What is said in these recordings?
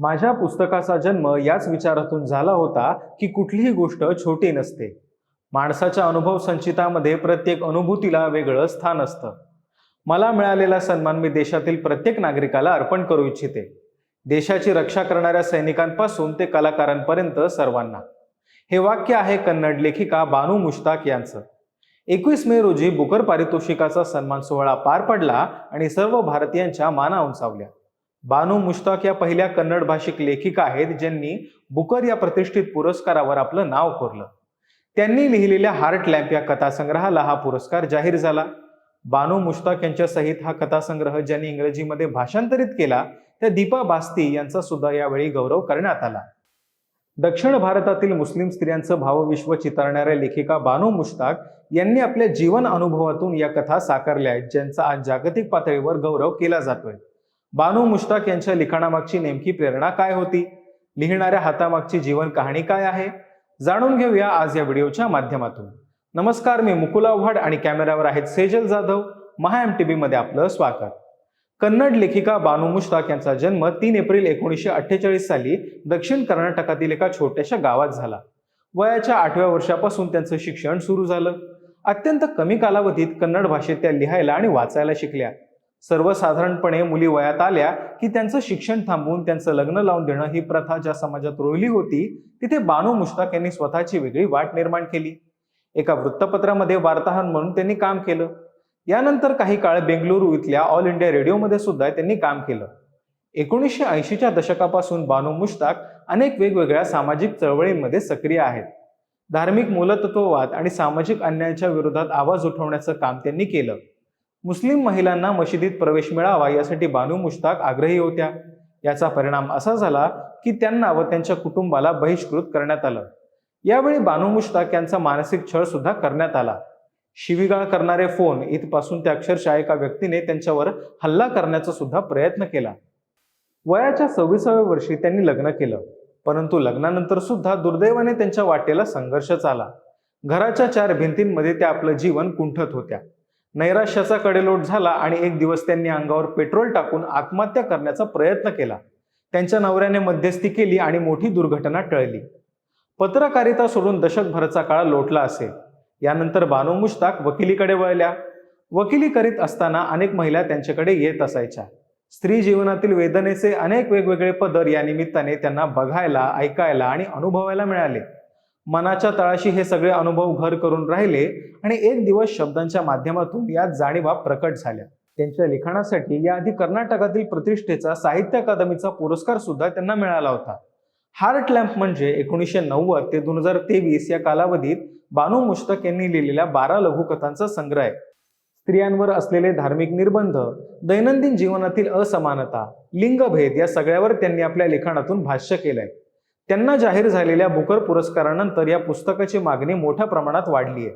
माझ्या पुस्तकाचा जन्म याच विचारातून झाला होता की कुठलीही गोष्ट छोटी नसते. माणसाच्या अनुभव संचितामध्ये प्रत्येक अनुभूतीला वेगळं स्थान असतं. मला मिळालेला सन्मान मी देशातील प्रत्येक नागरिकाला अर्पण करू इच्छिते. देशाची रक्षा करणाऱ्या सैनिकांपासून ते कलाकारांपर्यंत सर्वांना. हे वाक्य आहे कन्नड लेखिका बानू मुश्ताक यांचं. एकवीस मे रोजी बुकर पारितोषिकाचा सन्मान सोहळा पार पडला आणि सर्व भारतीयांच्या माना उंचावल्या बानू मुश्ताक या पहिल्या कन्नड भाषिक लेखिका आहेत ज्यांनी बुकर या प्रतिष्ठित पुरस्कारावर आपलं नाव कोरलं. त्यांनी लिहिलेल्या हार्ट लॅम्प या कथासंग्रहाला हा पुरस्कार जाहीर झाला. बानू मुश्ताक यांच्या सहित हा कथासंग्रह ज्यांनी इंग्रजीमध्ये भाषांतरित केला त्या दीपा बास्ती यांचा सुद्धा यावेळी गौरव करण्यात आला. दक्षिण भारतातील मुस्लिम स्त्रियांचं भावविश्व चितारणाऱ्या लेखिका बानू मुश्ताक यांनी आपल्या जीवन अनुभवातून या कथा साकारल्या आहेत ज्यांचा आज जागतिक पातळीवर गौरव केला जातोय. बानू मुश्ताक यांच्या लिखाणामागची नेमकी प्रेरणा काय होती? लिहिणाऱ्या हातामागची जीवन कहाणी काय आहे? जाणून घेऊया आज या व्हिडिओच्या माध्यमातून. नमस्कार मी मुकुल आव्हाड आणि कॅमेऱ्यावर आहेत सेजल जाधव. महा एम टी बीमध्ये मध्ये आपलं स्वागत. कन्नड लेखिका बानू मुश्ताक यांचा जन्म तीन एप्रिल एकोणीसशे अठ्ठेचाळीस साली दक्षिण कर्नाटकातील एका छोट्याशा गावात झाला. वयाच्या आठव्या वर्षापासून त्यांचं शिक्षण सुरू झालं. अत्यंत कमी कालावधीत कन्नड भाषेत त्या लिहायला आणि वाचायला शिकल्या. सर्वसाधारणपणे मुली वयात आल्या की त्यांचं शिक्षण थांबवून त्यांचं लग्न लावून देणं ही प्रथा ज्या समाजात रोहिली होती तिथे बानू मुश्ताक यांनी स्वतःची वेगळी वाट निर्माण केली. एका वृत्तपत्रामध्ये वार्ताहर म्हणून त्यांनी काम केलं. यानंतर काही काळ बेंगलुरू इथल्या ऑल इंडिया रेडिओमध्ये सुद्धा त्यांनी काम केलं. एकोणीसशे ऐंशीच्या दशकापासून बानू मुश्ताक अनेक वेगवेगळ्या सामाजिक चळवळींमध्ये सक्रिय आहेत. धार्मिक मूलतत्ववाद आणि सामाजिक अन्यायाच्या विरोधात आवाज उठवण्याचं काम त्यांनी केलं. मुस्लिम महिलांना मशिदीत प्रवेश मिळावा यासाठी बानू मुश्ताक आग्रही होत्या. याचा परिणाम असा झाला की त्यांना व त्यांच्या कुटुंबाला बहिष्कृत करण्यात आलं. यावेळी बानू मुश्ताक यांचा मानसिक छळ सुद्धा करण्यात आला. शिवीगाळ करणारे फोन इथपासून त्या अक्षरशः एका व्यक्तीने त्यांच्यावर हल्ला करण्याचा सुद्धा प्रयत्न केला. वयाच्या सव्वीसाव्या वर्षी त्यांनी लग्न केलं. परंतु लग्नानंतर सुद्धा दुर्दैवाने त्यांच्या वाटेला संघर्षच आला घराच्या चार भिंतींमध्ये त्या आपलं जीवन कुंठत होत्या. नैराश्याचा कडेलोट झाला आणि एक दिवस त्यांनी अंगावर पेट्रोल टाकून आत्महत्या करण्याचा प्रयत्न केला. त्यांच्या नवऱ्याने मध्यस्थी केली आणि मोठी दुर्घटना टळली. पत्रकारिता सोडून दशकभराचा काळ लोटला असेल यानंतर बानू मुश्ताक वकिलीकडे वळल्या. वकिली करीत असताना अनेक महिला त्यांच्याकडे येत असायच्या. स्त्री जीवनातील वेदनेचे अनेक वेगवेगळे पदर या निमित्ताने त्यांना बघायला ऐकायला आणि अनुभवायला मिळाले. मनाच्या तळाशी हे सगळे अनुभव घर करून राहिले आणि एक दिवस शब्दांच्या माध्यमातून या जाणीवा प्रकट झाल्या. त्यांच्या लिखाणासाठी याआधी कर्नाटकातील प्रतिष्ठेचा साहित्य अकादमीचा पुरस्कार सुद्धा त्यांना मिळाला होता. हार्ट लॅम्प म्हणजे एकोणीसशे नव्वद ते दोन हजार तेवीस या कालावधीत बानू मुश्तक यांनी लिहिलेल्या बारा लघुकथांचा संग्रह आहे. स्त्रियांवर असलेले धार्मिक निर्बंध दैनंदिन जीवनातील असमानता लिंगभेद या सगळ्यावर त्यांनी आपल्या लिखाणातून भाष्य केलंय. त्यांना जाहीर झालेल्या बुकर पुरस्कारानंतर या पुस्तकाची मागणी मोठ्या प्रमाणात वाढली आहे.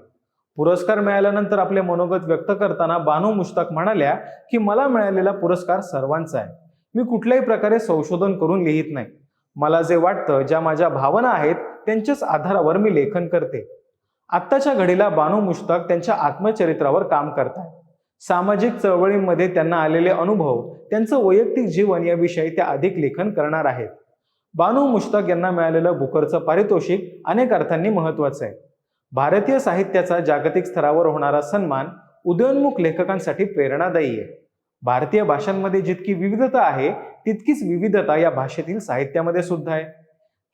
पुरस्कार मिळाल्यानंतर आपले मनोगत व्यक्त करताना बानू मुश्ताक म्हणाल्या की मला मिळालेला पुरस्कार सर्वांचा आहे. मी कुठल्याही प्रकारे संशोधन करून लिहित नाही. मला जे वाटतं ज्या माझ्या भावना आहेत त्यांच्याच आधारावर मी लेखन करते. आत्ताच्या घडीला बानू मुश्ताक त्यांच्या आत्मचरित्रावर काम करतात सामाजिक चळवळींमध्ये त्यांना आलेले अनुभव त्यांचं वैयक्तिक जीवन याविषयी त्या अधिक लेखन करणार आहेत. बानू मुश्ताक यांना मिळालेलं बुकरचं पारितोषिक अनेक अर्थांनी महत्वाचं आहे. भारतीय साहित्याचा जागतिक स्तरावर होणारा सन्मान उदयोन्मुख लेखकांसाठी प्रेरणादायी आहे. भारतीय भाषांमध्ये जितकी विविधता आहे तितकीच विविधता या भाषेतील साहित्यामध्ये सुद्धा आहे.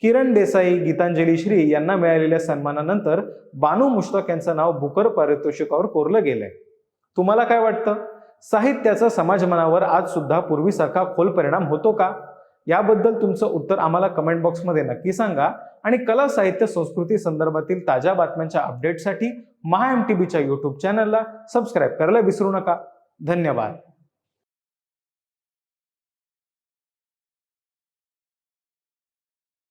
किरण देसाई गीतांजली श्री यांना मिळालेल्या सन्मानानंतर बानू मुश्ताक यांचं नाव बुकर पारितोषिकावर कोरलं गेलंय. तुम्हाला काय वाटतं? साहित्याचा समाजमनावर आज सुद्धा पूर्वीसारखा खोल परिणाम होतो का? याबद्दल तुमचं उत्तर आम्हाला कमेंट बॉक्समध्ये नक्की सांगा. आणि कला साहित्य संस्कृती संदर्भातील ताज्या बातम्यांच्या अपडेटसाठी महा एम टी बीच्या यूट्यूब चॅनलला सबस्क्राईब करायला विसरू नका. धन्यवाद.